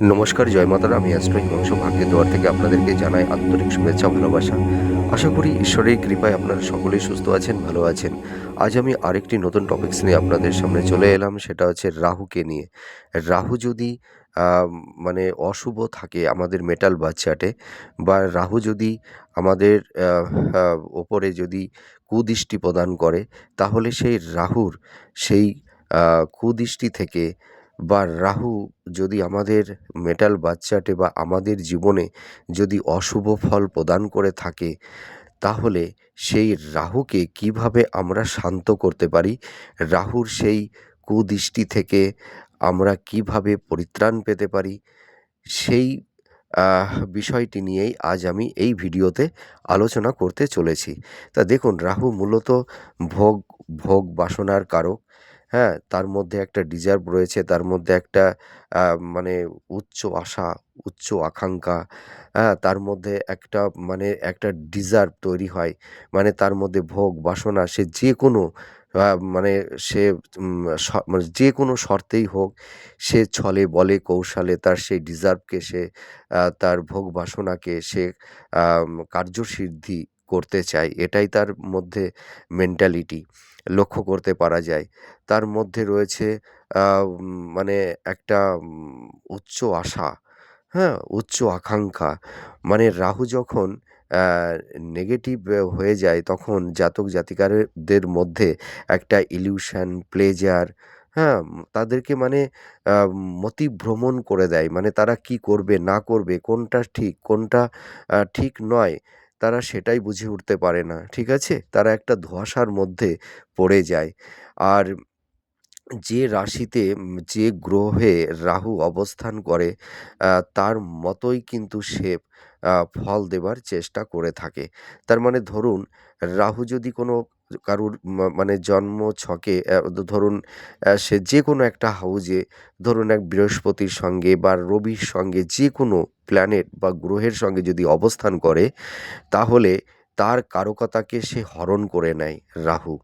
নমস্কার, জয় মাতার। আমি অ্যাস্ট্রো হিমাংশু ভাগ্যের দোয়ার থেকে আপনাদেরকে জানাই আন্তরিক শুভেচ্ছা ভালোবাসা। আশা করি ঈশ্বরের কৃপায় আপনারা সকলেই সুস্থ আছেন, ভালো আছেন। আজ আমি আরেকটি নতুন টপিকস নিয়ে আপনাদের সামনে চলে এলাম, সেটা হচ্ছে রাহুকে নিয়ে। রাহু যদি মানে অশুভ থাকে আমাদের মেটাল বাচ্চাটে বা রাহু যদি আমাদের ওপরে যদি কুদৃষ্টি প্রদান করে, তাহলে সেই রাহুর সেই কুদৃষ্টি থেকে বা রাহু যদি আমাদের মেটাল বাচ্চাটে বা আমাদের জীবনে যদি অশুভ ফল প্রদান করে থাকে, তাহলে সেই রাহুকে কীভাবে আমরা শান্ত করতে পারি? রাহুর সেই কুদৃষ্টি থেকে আমরা কীভাবে পরিত্রাণ পেতে পারি? সেই বিষয়টি নিয়েই আজ আমি এই ভিডিওতে আলোচনা করতে চলেছি। তা দেখুন, রাহু মূলত ভোগ ভোগ বাসনার কারক। হ্যাঁ তার মধ্যে একটা ডিজার্ভ রয়েছে, তার মধ্যে একটা মানে উচ্চ আশা, উচ্চ আকাঙ্ক্ষা হ্যাঁ তার মধ্যে একটা মানে একটা ডিজার্ভ তৈরি হয়। মানে তার মধ্যে ভোগ, বাসনা, সে যে কোনো মানে সে মানে যে কোনো শর্তেই হোক, সে ছলে, বলে, কৌশলে তার সেই ডিজার্ভকে সে তার ভোগ, বাসনাকে সে কার্যসিদ্ধি করতে চায়। এটাই তার মধ্যে মেন্টালিটি লক্ষ্য করতে পারা যায়। তার মধ্যে রয়েছে মানে একটা উচ্চ আশা হ্যাঁ? উচ্চ আকাঙ্ক্ষা। মানে রাহু যখন নেগেটিভ হয়ে যায়, তখন জাতক জাতিকারদের মধ্যে একটা ইলিউশন প্লেজার হ্যাঁ? তাদেরকে মানে মতিভ্রমণ করে দেয়। মানে তারা কি করবে, না করবে, কোনটা ঠিক কোনটা ঠিক নয়। তারা সেটাই বুঝে উঠতে পারে না, ঠিক আছে? তারা একটা ধোঁয়াশার মধ্যে পড়ে যায়। আর যে রাশিতে যে গ্রহে রাহু অবস্থান করে তার মতোই কিন্তু সে ফল দেবার চেষ্টা করে থাকে। তার মানে ধরুন, রাহু যদি কোনো কারুর মানে জন্ম ছকে ধরুন সে যে কোনো একটা হাউজে ধরুন এক বৃহস্পতির সঙ্গে বা রবির সঙ্গে যে কোনো প্ল্যানেট বা গ্রহের সঙ্গে যদি অবস্থান করে, তাহলে তার কারকতাকে সে হরণ করে নেয় রাহু।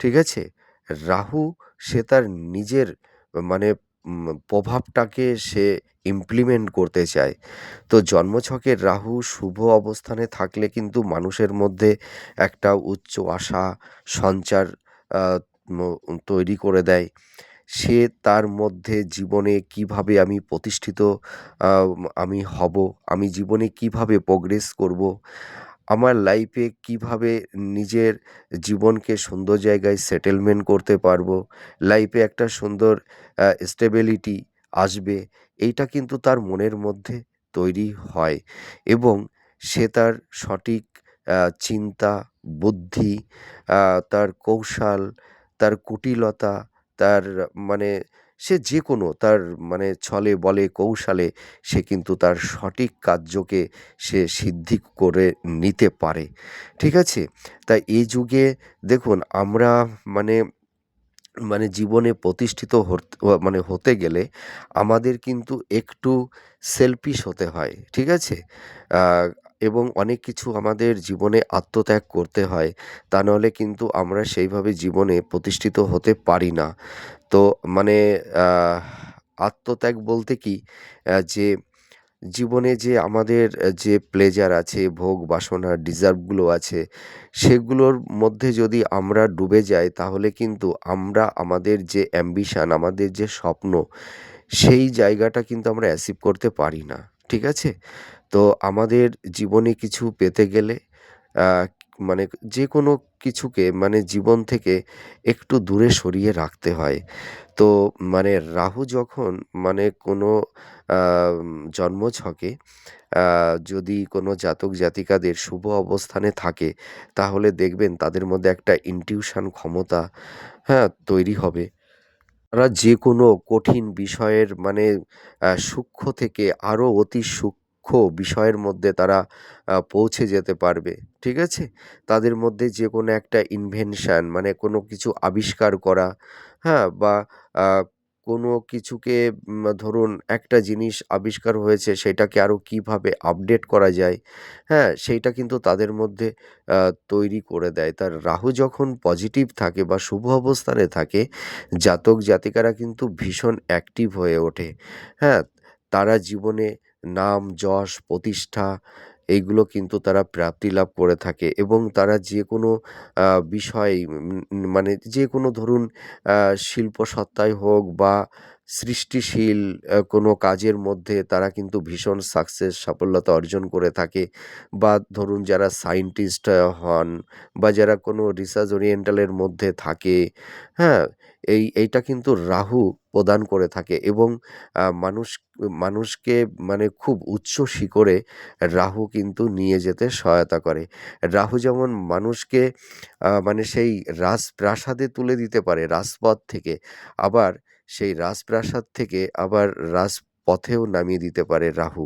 ঠিক আছে? রাহু সে তার নিজের মানে প্রভাবটাকে সে ইমপ্লিমেন্ট করতে চায়। তো জন্মছকের রাহু শুভ অবস্থানে থাকলে কিন্তু মানুষের মধ্যে একটা উচ্চ আশা, সঞ্চার তৈরি করে দেয়। সে তার মধ্যে জীবনে কীভাবে আমি প্রতিষ্ঠিত আমি হব, আমি জীবনে কীভাবে প্রোগ্রেস করব আমার লাইফে কীভাবে নিজের জীবনকে সুন্দর জায়গায় সেটেলমেন্ট করতে পারব? লাইফে একটা সুন্দর স্টেবিলিটি আসবে। এইটা কিন্তু তার মনের মধ্যে তৈরি হয় এবং সে তার সঠিক চিন্তা, বুদ্ধি তার কৌশল, তার কুটিলতা, তার মানে সে যে কোনো তার মানে ছলে, বলে, কৌশলে সে কিন্তু তার সঠিক কার্যকে সে সিদ্ধি করে নিতে পারে। ঠিক আছে? তাই এই যুগে দেখুন, আমরা মানে মানে জীবনে প্রতিষ্ঠিত মানে হতে গেলে আমাদের কিন্তু একটু সেলফিশ হতে হয়। ঠিক আছে? এবং অনেক কিছু আমাদের জীবনে আত্মত্যাগ করতে হয়। তা নাহলে কিন্তু আমরা সেইভাবে জীবনে প্রতিষ্ঠিত হতে পারি না। তো মানে আত্মত্যাগ বলতে কি? যে জীবনে যে আমাদের যে প্লেজার আছে, ভোগ, বাসনা ডিজার্ভগুলো আছে, সেগুলোর মধ্যে যদি আমরা ডুবে যাই, তাহলে কিন্তু আমরা আমাদের যে অ্যাম্বিশান আমাদের যে স্বপ্ন, সেই জায়গাটা কিন্তু আমরা অ্যাচিভ করতে পারি না। ঠিক আছে? তো আমাদের জীবনে কিছু পেতে গেলে মানে যে কোনো কিছুকে মানে জীবন থেকে একটু দূরে সরিয়ে রাখতে হয়। তো মানে রাহু যখন মানে কোনো জন্মছকে যদি কোনো জাতক জাতিকাদের শুভ অবস্থানে থাকে, তাহলে দেখবেন তাদের মধ্যে একটা ইনটিউশন ক্ষমতা হ্যাঁ তৈরি হবে। তারা যে কোনো কঠিন বিষয়ের মানে সূক্ষ্ম থেকে আরও অতি সূক্ষ্ম বিষয়ের মধ্যে তারা পৌঁছে যেতে পারবে, ঠিক আছে? তাদের মধ্যে যে কোনো একটা ইনভেনশান মানে কোনো কিছু আবিষ্কার করা হ্যাঁ বা কোনো কিছুকে ধরুন একটা জিনিস আবিষ্কার হয়েছে সেটাকে আরও কীভাবে আপডেট করা যায় হ্যাঁ সেইটা কিন্তু তাদের মধ্যে তৈরি করে দেয়। তার রাহু যখন পজিটিভ থাকে বা শুভ অবস্থানে থাকে জাতক জাতিকারা কিন্তু ভীষণ অ্যাক্টিভ হয়ে ওঠে হ্যাঁ তারা জীবনে নাম, যশ, প্রতিষ্ঠা এইগুলো কিন্তু তারা প্রাপ্তি লাভ করে থাকে এবং তারা যে কোনো বিষয় মানে যে কোনো ধরুন শিল্প শিল্পসত্তায় হোক বা সৃষ্টিশীল কোনো কাজের মধ্যে তারা কিন্তু ভীষণ সাকসেস সাফল্যতা অর্জন করে থাকে বা ধরুন যারা সায়েন্টিস্ট হন বা যারা কোনো রিসার্চ ওরিয়েন্টালের মধ্যে থাকে, হ্যাঁ? এই এইটা কিন্তু রাহু প্রদান করে থাকে এবং মানুষ মানুষকে মানে খুব উচ্চ শিখরে রাহু কিন্তু নিয়ে যেতে সহায়তা করে। রাহু যেমন মানুষকে মানে সেই রাজপ্রাসাদে তুলে দিতে পারে রাজপথ থেকে, আবার সেই রাজপ্রাসাদ থেকে আবার রাজপথেও নামিয়ে দিতে পারে রাহু।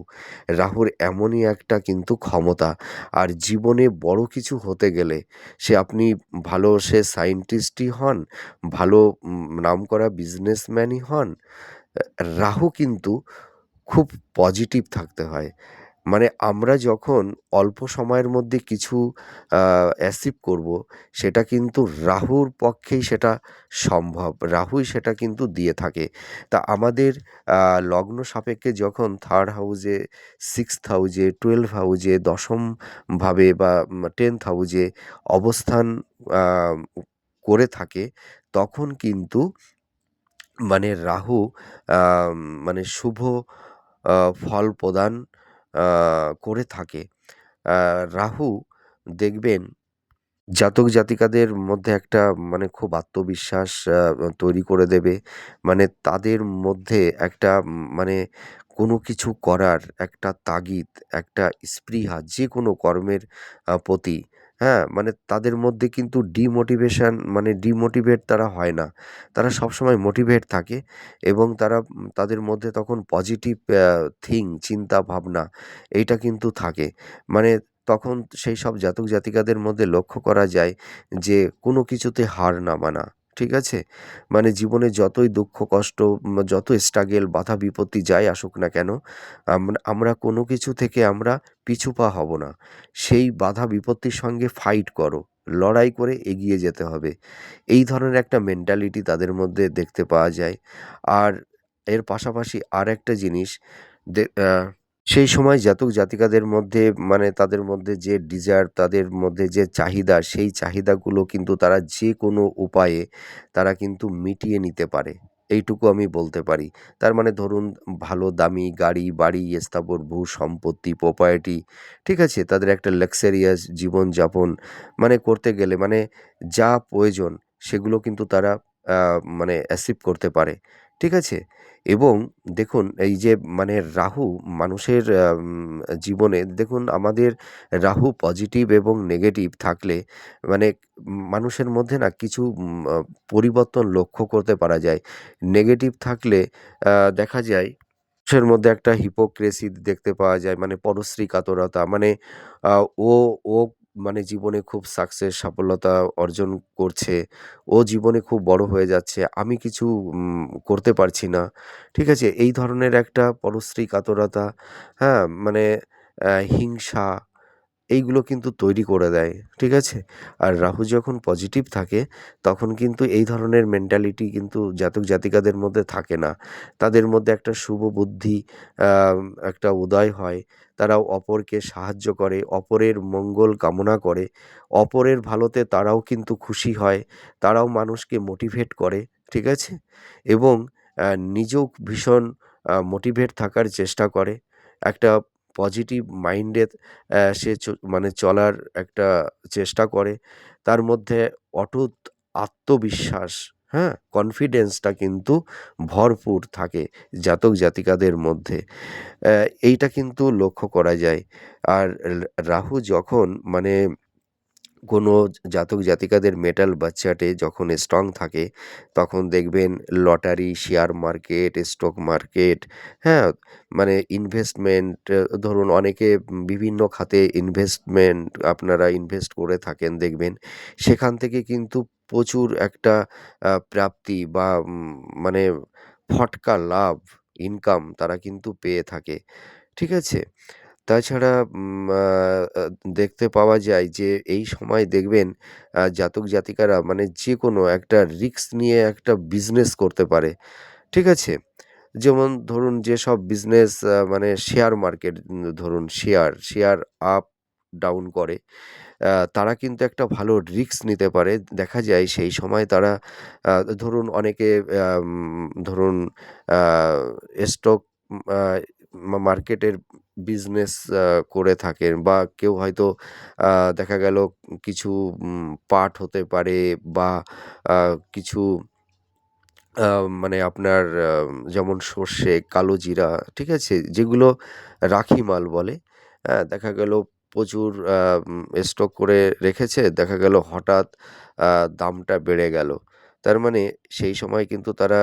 রাহুর এমনই একটা কিন্তু ক্ষমতা। আর জীবনে বড় কিছু হতে গেলে সে আপনি ভালো সে সায়েন্টিস্টই হন, ভালো উম নামকরা বিজনেসম্যানই হন, রাহু কিন্তু খুব পজিটিভ থাকতে হয়। মানে আমরা যখন অল্প সময়ের মধ্যে কিছু আ অ্যাচিভ করব, সেটা কিন্তু রাহুর পক্ষেই সেটা সম্ভব। রাহুই সেটা কিন্তু দিয়ে থাকে। তা আমাদের লগ্ন সাপেক্ষে যখন 3rd হাউসে, 6th হাউসে, 12 হাউসে, দশম ভাবে বা 10th হাউসে অবস্থান করে থাকে, তখন কিন্তু মানে রাহু মানে শুভ ফল প্রদান করে থাকে। রাহু দেখবেন জাতক জাতিকাদের মধ্যে একটা মানে খুব আত্মবিশ্বাস তৈরি করে দেবে। মানে তাদের মধ্যে একটা মানে কোনো কিছু করার একটা তাগিদ, একটা স্পৃহা যে কোনো কর্মের প্রতি, হ্যাঁ? মানে তাদের মধ্যে কিন্তু ডিমোটিভেশন মানে ডিমোটিভেট তারা হয় না। তারা সবসময় মোটিভেট থাকে এবং তারা, তাদের মধ্যে তখন পজিটিভ থিং চিন্তা, ভাবনা এইটা কিন্তু থাকে। মানে তখন সেই সব জাতক জাতিকাদের মধ্যে লক্ষ্য করা যায় যে কোনো কিছুতে হার না মানা। ঠিক আছে? মানে জীবনে যতই দুঃখ কষ্ট যত স্ট্রাগেল বাধা বিপত্তি যাই আসুক না কেন, আমরা কোনো কিছু থেকে আমরা পিছু পা হব না। সেই বাধা বিপত্তির সঙ্গে ফাইট করো। লড়াই করে এগিয়ে যেতে হবে। এই ধরনের একটা মেন্টালিটি তাদের মধ্যে দেখতে পাওয়া যায়। আর এর পাশাপাশি আর একটা জিনিস সেই সময় জাতক জাতিকাদের মধ্যে মানে তাদের মধ্যে যে ডিজায়ার তাদের মধ্যে যে চাহিদা, সেই চাহিদাগুলো কিন্তু তারা যে কোনো উপায়ে তারা কিন্তু মিটিয়ে নিতে পারে। এইটুকু আমি বলতে পারি। তার মানে ধরুন ভালো দামি গাড়ি, বাড়ি, স্থাবর ভূ সম্পত্তি, প্রপার্টি, ঠিক আছে? তাদের একটা লাক্সারিয়াস জীবনযাপন মানে করতে গেলে মানে যা প্রয়োজন সেগুলো কিন্তু তারা মানে অ্যাচিভ করতে পারে। ঠিক আছে? এবং দেখুন, এই যে মানে রাহু মানুষের জীবনে দেখুন, আমাদের রাহু পজিটিভ এবং নেগেটিভ থাকলে মানে মানুষের মধ্যে না কিছু পরিবর্তন লক্ষ্য করতে পারা যায়। নেগেটিভ থাকলে দেখা যায় মানুষের মধ্যে একটা হিপোক্রেসি দেখতে পাওয়া যায়। মানে পরশ্রী কাতরতা মানে ও ও মানে জীবনে খুব সাকসেস সফলতা অর্জন করছে। ও জীবনে খুব বড় হয়ে যাচ্ছে। আমি কিছু করতে পারছি না। ঠিক আছে? এই ধরনের একটা পরশ্রী কাতরতা, হ্যাঁ? মানে হিংসা এইগুলো কিন্তু তৈরি করে দেয়। ঠিক আছে? আর রাহু যখন পজিটিভ থাকে তখন কিন্তু এই ধরনের মেন্টালিটি কিন্তু জাতক জাতিকাদের মধ্যে থাকে না। তাদের মধ্যে একটা শুভ বুদ্ধি একটা উদয় হয়। তারা অপরকে সাহায্য করে, অপরের মঙ্গল কামনা করে, অপরের ভালোতে তারাও কিন্তু খুশি হয়। তারাও মানুষকে মোটিভেট করে। ঠিক আছে? এবং নিজেও ভীষণ মোটিভেট থাকার চেষ্টা করে। একটা পজিটিভ মাইন্ডে সে মানে চলার একটা চেষ্টা করে। তার মধ্যে অটুত আত্মবিশ্বাস, হ্যাঁ? কনফিডেন্সটা কিন্তু ভরপুর থাকে জাতক জাতিকাদের মধ্যে। এইটা কিন্তু লক্ষ্য করা যায়। আর রাহু যখন মানে কোনো জাতক জাতিকাদের মেটাল বা চার্টে যখন স্ট্রং থাকে, তখন দেখবেন lottery, share market, stock market, হ্যাঁ? মানে ইনভেস্টমেন্ট ধরুন অনেকে বিভিন্ন খাতে ইনভেস্টমেন্ট আপনারা ইনভেস্ট করে থাকেন দেখবেন। সেখান থেকে কিন্তু প্রচুর একটা প্রাপ্তি বা মানে ফটকা লাভ, ইনকাম তারা কিন্তু পেয়ে থাকে। ঠিক আছে? তাছাড়া দেখতে পাওয়া যায় যে এই সময় দেখবেন জাতক জাতিকারা মানে যেকোনো একটা রিস্ক নিয়ে একটা বিজনেস করতে পারে। ঠিক আছে? যেমন ধরুন যেসব বিজনেস মানে শেয়ার মার্কেট ধরুন শেয়ার, শেয়ার আপ ডাউন করে তারা কিন্তু একটা ভালো রিস্ক নিতে পারে। দেখা যায় সেই সময় তারা ধরুন অনেকে ধরুন স্টক মার্কেটের বিজনেস করে থাকেন বা কেউ হয়তো দেখা গেল কিছু পাট হতে পারে বা কিছু মানে আপনার যেমন সর্ষে, কালো জিরা, ঠিক আছে? যেগুলো রাখি মাল বলে। দেখা গেল প্রচুর স্টক করে রেখেছে। দেখা গেল হঠাৎ দামটা বেড়ে গেল। তার মানে সেই সময় কিন্তু তারা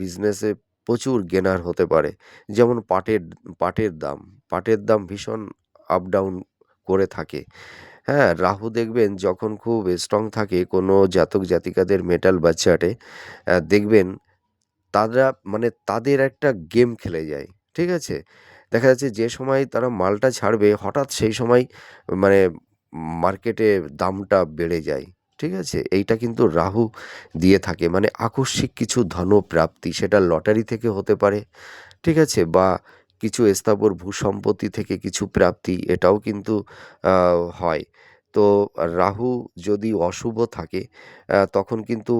বিজনেসে প্রচুর গেনার হতে পারে। যেমন পাটের পাটের দাম। পাটের দাম ভীষণ আপ ডাউন করে থাকে। হ্যাঁ? রাহু দেখবেন যখন খুব স্ট্রং থাকে কোনো জাতক জাতিকাদের মেটাল বা দেখবেন তারা মানে তাদের একটা গেম খেলে যায়। ঠিক আছে? দেখা যাচ্ছে যে সময় তারা মালটা ছাড়বে, হঠাৎ সেই সময় মানে মার্কেটে দামটা বেড়ে যায়। ঠিক আছে? এইটা কিন্তু রাহু দিয়ে থাকে। মানে আকস্মিক কিছু ধনপ্রাপ্তি, সেটা লটারি থেকে হতে পারে। ঠিক আছে? বা কিছু স্থাবর ভূসম্পত্তি থেকে কিছু প্রাপ্তি এটাও কিন্তু হয়। তো রাহু যদি অশুভ থাকে তখন কিন্তু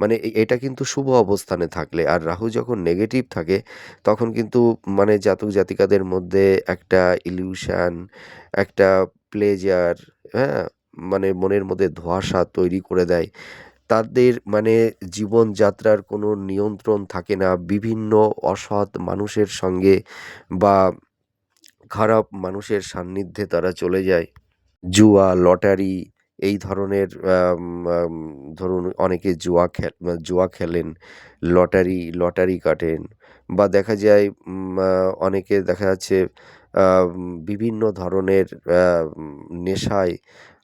মানে এটা কিন্তু শুভ অবস্থানে থাকলে। আর রাহু যখন নেগেটিভ থাকে তখন কিন্তু মানে জাতক জাতিকাদের মধ্যে একটা ইলিউশন, একটা প্লেজার, হ্যাঁ? মানে মনের মধ্যে ধোঁয়াশা তৈরি করে দেয়। তাদের মানে জীবনযাত্রার কোনো নিয়ন্ত্রণ থাকে না। বিভিন্ন অসৎ মানুষের সঙ্গে বা খারাপ মানুষের সান্নিধ্যে তারা চলে যায়। জুয়া, লটারি এই ধরনের ধরুন অনেকে জুয়া খে জুয়া খেলেন, লটারি লটারি কাটেন বা দেখা যায় অনেকে দেখা যাচ্ছে বিভিন্ন ধরনের নেশায়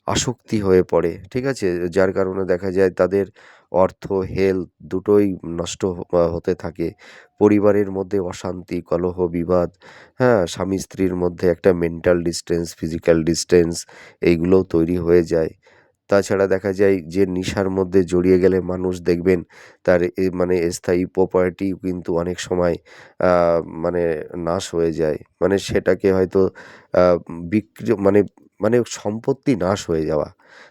আসক্তি হয়ে পড়ে। ঠিক আছে? যার কারণে দেখা যায় তাদের অর্থ, হেলথ দুটোই নষ্ট হতে থাকে। পরিবারের মধ্যে অশান্তি, কলহ, বিবাদ, হ্যাঁ? স্বামী-স্ত্রীর মধ্যে একটা মেন্টাল ডিসট্যান্স, ফিজিক্যাল ডিসট্যান্স এইগুলোও তৈরি হয়ে যায়। তাছাড়া দেখা যায় যে নেশার মধ্যে জড়িয়ে গেলে মানুষ দেখবেন তার মানে স্থায়ী প্রপার্টি কিন্তু অনেক সময় মানে নাশ হয়ে যায়। মানে সেটাকে হয়তো বিক্রি মানে মানে সম্পত্তি নাশ হয়ে যাওয়া।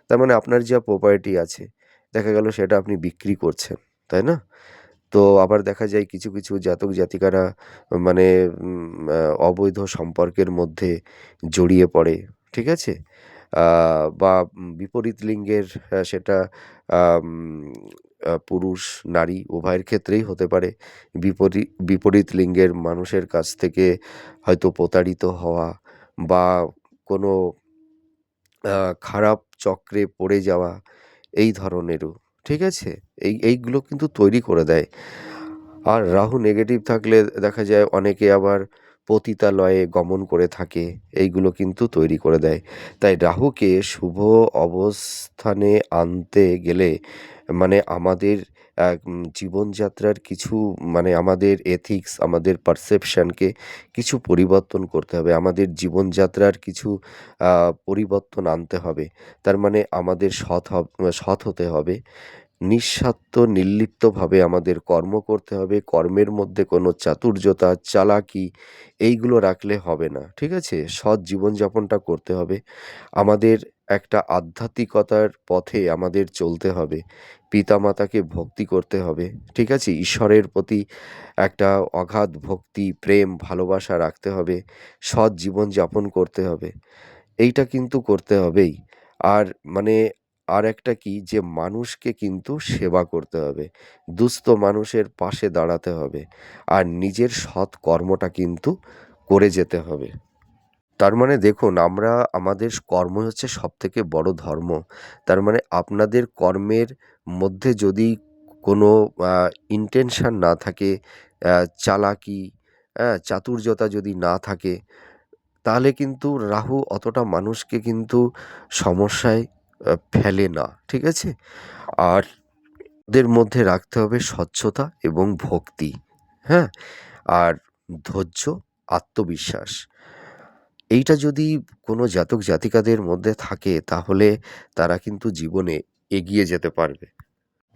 তার মানে আপনার যা প্রপার্টি আছে দেখা গেল সেটা আপনি বিক্রি করছেন। তাই না? তো আবার দেখা যায় কিছু, কিছু জাতক জাতিকারা মানে অবৈধ সম্পর্কের মধ্যে জড়িয়ে পড়ে। ঠিক আছে? বা বিপরীত লিঙ্গের সেটা পুরুষ, নারী উভয়ের ক্ষেত্রেই হতে পারে। বিপরীত বিপরীত লিঙ্গের মানুষের কাছ থেকে হয়তো প্রতারিত হওয়া বা কোনো খারাপ চক্রে পড়ে যাওয়া এই ধরনেরও। ঠিক আছে? এই, এইগুলো কিন্তু তৈরি করে দেয়। আর রাহু নেগেটিভ থাকলে দেখা যায় অনেকে আবার পতিতালয়ে গমন করে থাকে। এইগুলো কিন্তু তৈরি করে দেয়। তাই রাহুকে শুভ অবস্থানে আনতে গেলে মানে আমাদের জীবনযাত্রার কিছু মানে আমাদের এথিক্স, আমাদের পারসেপশনকে কিছু পরিবর্তন করতে হবে। আমাদের জীবনযাত্রার কিছু পরিবর্তন আনতে হবে। তার মানে আমাদের সৎ সৎ হতে হবে। নিঃস্বার্থ নির্লিপ্তভাবে আমাদের কর্ম করতে হবে। কর্মের মধ্যে কোনো চাতুর্যতা, চালাকি এইগুলো রাখলে হবে না। ঠিক আছে? সৎ জীবনযাপনটা করতে হবে। আমাদের একটা আধ্যাত্মিকতার পথে আমাদের চলতে হবে। পিতামাতাকে ভক্তি করতে হবে। ঠিক আছে? ঈশ্বরের প্রতি একটা অগাধ ভক্তি, প্রেম, ভালোবাসা রাখতে হবে। সৎ জীবনযাপন করতে হবে। এইটা কিন্তু করতে হবেই। আর মানে আর একটা কি যে মানুষকে কিন্তু সেবা করতে হবে। দুস্থ মানুষের পাশে দাঁড়াতে হবে। আর নিজের সৎ কর্মটা কিন্তু করে যেতে হবে। তার মানে দেখুন আমরা আমাদের কর্মই হচ্ছে সবথেকে বড় ধর্ম। তার মানে আপনাদের কর্মের মধ্যে যদি কোনো ইনটেনশন না থাকে, চালাকি, হ্যাঁ? চাতুর্যতা যদি না থাকে তাহলে কিন্তু রাহু অতটা মানুষকে কিন্তু সমস্যায় ফেলে না। ঠিক আছে? আর ওদের মধ্যে রাখতে হবে স্বচ্ছতা এবং ভক্তি। হ্যাঁ? আর ধৈর্য, আত্মবিশ্বাস। এইটা যদি কোনো জাতক জাতিকাদের মধ্যে থাকে, তাহলে তারা কিন্তু জীবনে এগিয়ে যেতে পারবে।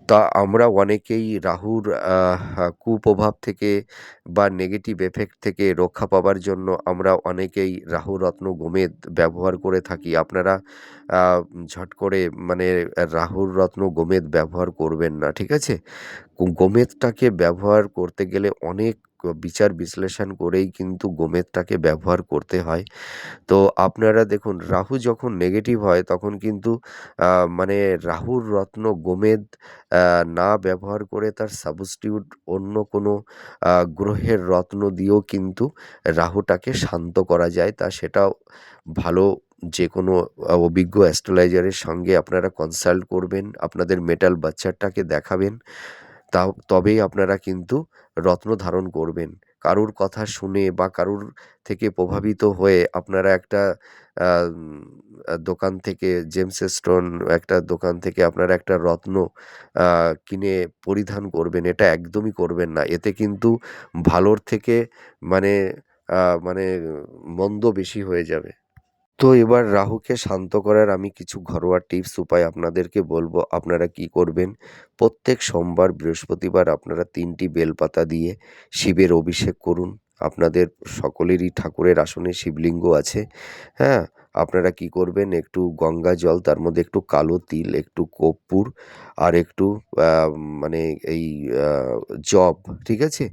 তা আমরা অনেকেই রাহুর কুপ্রভাব থেকে বা নেগেটিভ এফেক্ট থেকে রক্ষা পাবার জন্য আমরা অনেকেই রাহু রত্ন গোমেদ ব্যবহার করে থাকি আপনারা ঝট করে মানে রাহুর রত্ন গোমেদ ব্যবহার করবেন না, ঠিক আছে গোমেদটাকে ব্যবহার করতে গেলে অনেক বিচার বিশ্লেষণ করেই কিন্তু গোমেদটাকে ব্যবহার করতে হয়। তো আপনারা দেখুন, রাহু যখন নেগেটিভ হয়, তখন কিন্তু মানে রাহুর রত্ন গোমেদ না ব্যবহার করে তার সাবস্টিটিউট অন্য কোনো গ্রহের রত্ন দিয়েও কিন্তু রাহুটাকে শান্ত করা যায়। তা সেটাও ভালো যে কোনো অভিজ্ঞ অ্যাস্ট্রোলজারের সঙ্গে আপনারা কনসাল্ট করবেন, আপনাদের মেটাল বাচ্চাটাকে দেখাবেন। তাও, তবেই আপনারা কিন্তু রত্ন ধারণ করবেন। কারুর কথা শুনে বা কারুর থেকে প্রভাবিত হয়ে আপনারা একটা দোকান থেকে জেমস স্টোন একটা দোকান থেকে আপনারা একটা রত্ন কিনে পরিধান করবেন। এটা একদমই করবেন না। এতে কিন্তু ভালোর থেকে মানে মানে মন্দ বেশি হয়ে যাবে। তো এবার রাহুকে শান্ত করার আমি কিছু ঘরোয়া টিপস উপায় আপনাদেরকে বলব। আপনারা কি করবেন? প্রত্যেক সোমবার, বৃহস্পতিবার আপনারা তিনটি বেলপাতা দিয়ে শিবের অভিষেক করুন। আপনাদের সকলেরই ঠাকুরের আসনে শিবলিঙ্গ আছে। হ্যাঁ আপনারা কি করবেন? একটু গঙ্গা জল, তার মধ্যে একটু কালো তিল, একটু কর্পূর আর একটু মানে এই জব, ঠিক আছে?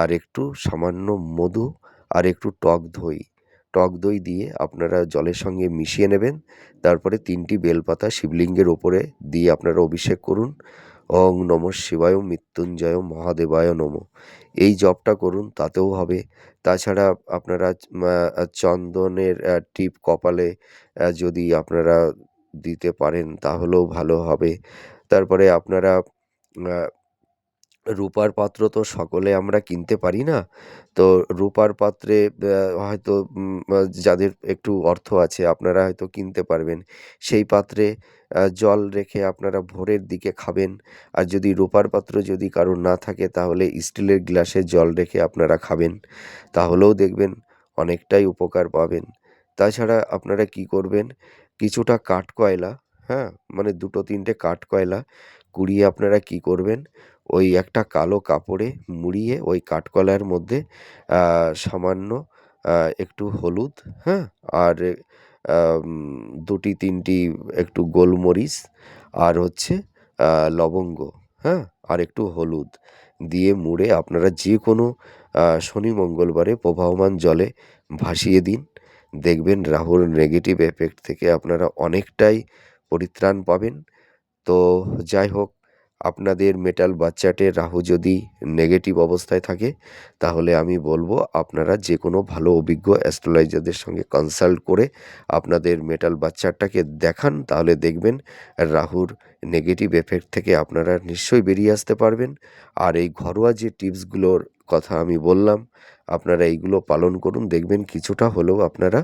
আর একটু সামান্য মধু আর একটু টক দই। টক দই দিয়ে আপনারা জলের সঙ্গে মিশিয়ে নেবেন। তারপরে তিনটি বেলপাতা শিবলিঙ্গের ওপরে দিয়ে আপনারা অভিষেক করুন। ওং নম শিবায় মৃত্যুঞ্জয় মহাদেবায় নম। এই জপটা করুন, তাতেও হবে। তাছাড়া আপনারা চন্দনের টিপ কপালে যদি আপনারা দিতে পারেন, তাহলেও ভালো হবে। তারপরে আপনারা রূপার পাত্র তো সকলে আমরা কিনতে পারি না। তো রূপার পাত্রে হয়তো যাদের একটু অর্থ আছে, আপনারা হয়তো কিনতে পারবেন। সেই পাত্রে জল রেখে আপনারা ভোরের দিকে খাবেন। আর যদি রূপার পাত্র যদি কারোর না থাকে, তাহলে স্টিলের গ্লাসে জল রেখে আপনারা খাবেন। তাহলেও দেখবেন অনেকটাই উপকার পাবেন। তাছাড়া আপনারা কি করবেন, কিছুটা কাঠকয়লা হ্যাঁ মানে দুটো তিনটে কাঠকয়লা কুড়িয়ে আপনারা কি করবেন ওই একটা কালো কাপড়ে মুড়িয়ে ওই কাঠকলার মধ্যে সামান্য একটু হলুদ হ্যাঁ? আর দুটি, তিনটি একটু গোলমরিচ আর হচ্ছে লবঙ্গ হ্যাঁ? আর একটু হলুদ দিয়ে মুড়ে আপনারা যে কোনো শনি মঙ্গলবারে প্রবাহমান জলে ভাসিয়ে দিন। দেখবেন রাহুর নেগেটিভ এফেক্ট থেকে আপনারা অনেকটাই পরিত্রাণ পাবেন। তো যাই হোক আপনাদের মেটাল বাচ্চাটে রাহু যদি নেগেটিভ অবস্থায় থাকে, তাহলে আমি বলব আপনারা যে কোনো ভালো অভিজ্ঞ অ্যাস্ট্রোলজারদের সঙ্গে কনসাল্ট করে আপনাদের মেটাল বাচ্চাটাকে দেখান, তাহলে দেখবেন রাহুর নেগেটিভ এফেক্ট থেকে আপনারা নিশ্চয়ই বেরিয়ে আসতে পারবেন। আর এই ঘরোয়া যে টিপসগুলোর কথা আমি বললাম। আপনারা এইগুলো পালন করুন, দেখবেন কিছুটা হলেও আপনারা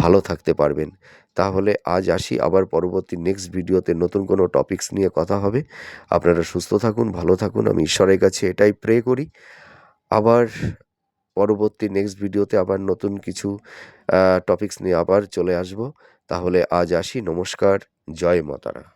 ভালো থাকতে পারবেন। তাহলে আজ আসি, আবার পরবর্তী নেক্সট ভিডিওতে নতুন কোনো টপিকস নিয়ে কথা হবে। আপনারা সুস্থ থাকুন, ভালো থাকুন, আমি ঈশ্বরের কাছে এটাই প্রে করি। আবার পরবর্তী নেক্সট ভিডিওতে আবার নতুন কিছু টপিকস নিয়ে আবার চলে আসব। তাহলে আজ আসি, নমস্কার, জয় মাতারা।